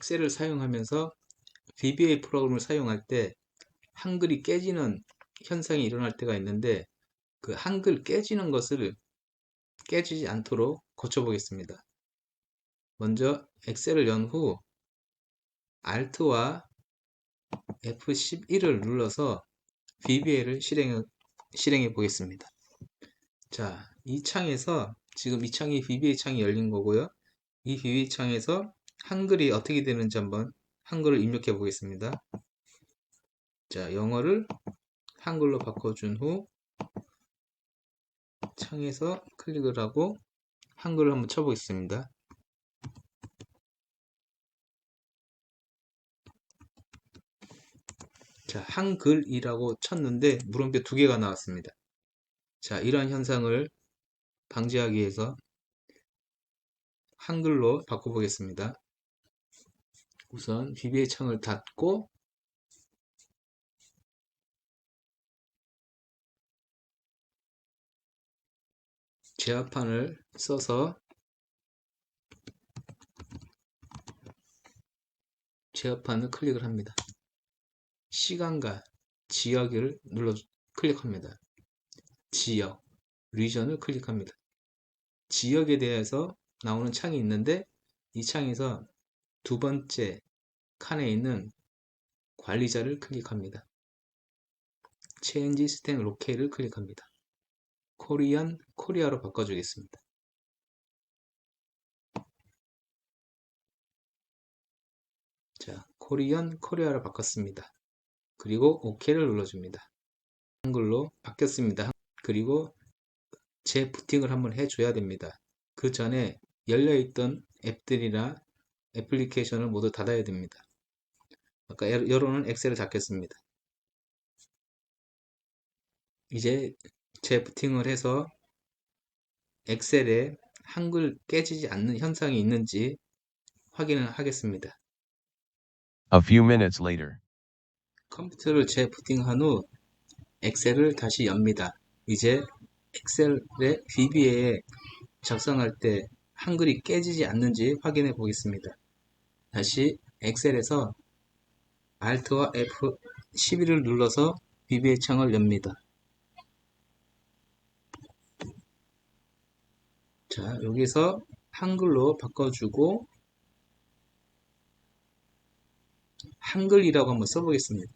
엑셀을 사용하면서 VBA 프로그램을 사용할 때 한글이 깨지는 현상이 일어날 때가 있는데 그 한글 깨지는 것을 깨지지 않도록 고쳐보겠습니다. 먼저 엑셀을 연 후 Alt와 F11을 눌러서 VBA를 실행해, 실행해 보겠습니다. 자, 이 창에서 지금 이 창이 VBA 창이 열린 거고요. 이 VBA 창에서 한글이 어떻게 되는지 한번 한글을 입력해 보겠습니다. 자, 영어를 한글로 바꿔준 후 창에서 클릭을 하고 한글을 한번 쳐보겠습니다. 자, 한글이라고 쳤는데 물음표 두 개가 나왔습니다. 자, 이러한 현상을 방지하기 위해서 한글로 바꿔보겠습니다. 우선 VBA 창을 닫고 제화판을 써서 제어판을 클릭을 합니다. 시간과 지역을 눌러 클릭합니다. 지역, 리전을 클릭합니다. 지역에 대해서 나오는 창이 있는데 이 창에서 두 번째 칸에 있는 관리자를 클릭합니다. Change System Locate를 클릭합니다. 코리안, 코리아로 바꿔주겠습니다. 자, 코리안, 코리아로 바꿨습니다. 그리고 OK를 눌러줍니다. 한글로 바뀌었습니다. 그리고 재부팅을 한번 해줘야 됩니다. 그 전에 열려있던 앱들이나 애플리케이션을 모두 닫아야 됩니다. 아까 열어놓은 엑셀을 닫겠습니다. 이제 재부팅을 해서 엑셀에 한글 깨지지 않는 현상이 있는지 확인을 하겠습니다. A few minutes later. 컴퓨터를 재부팅한 후 엑셀을 다시 엽니다. 이제 엑셀의 VBA에 작성할 때 한글이 깨지지 않는지 확인해 보겠습니다. 다시 엑셀에서 Alt와 F11을 눌러서 VBA 창을 엽니다. 자, 여기서 한글로 바꿔주고 한글이라고 한번 써보겠습니다.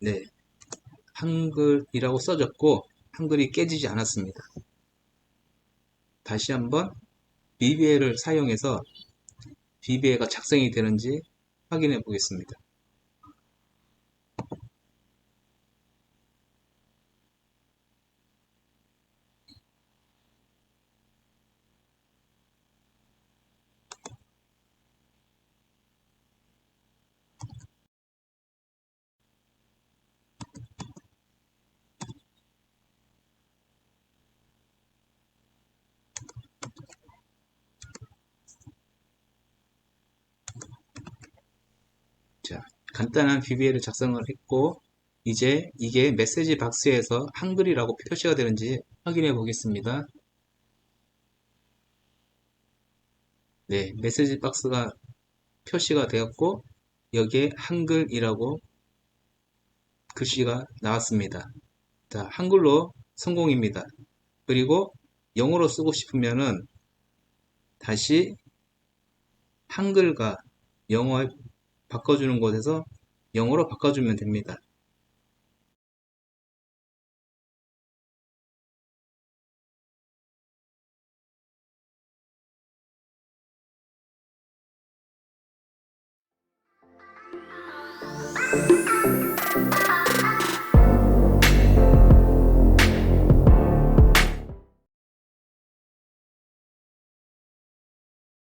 네, 한글이라고 써졌고 한글이 깨지지 않았습니다. 다시 한번 VBA를 사용해서 VBA가 작성이 되는지 확인해 보겠습니다. 자, 간단한 VBA를 작성을 했고 이제 이게 메시지 박스에서 한글이라고 표시가 되는지 확인해 보겠습니다. 네, 메시지 박스가 표시가 되었고 여기에 한글이라고 글씨가 나왔습니다. 자, 한글로 성공입니다. 그리고 영어로 쓰고 싶으면은 다시 한글과 영어에 바꿔주는 곳에서 영어로 바꿔주면 됩니다.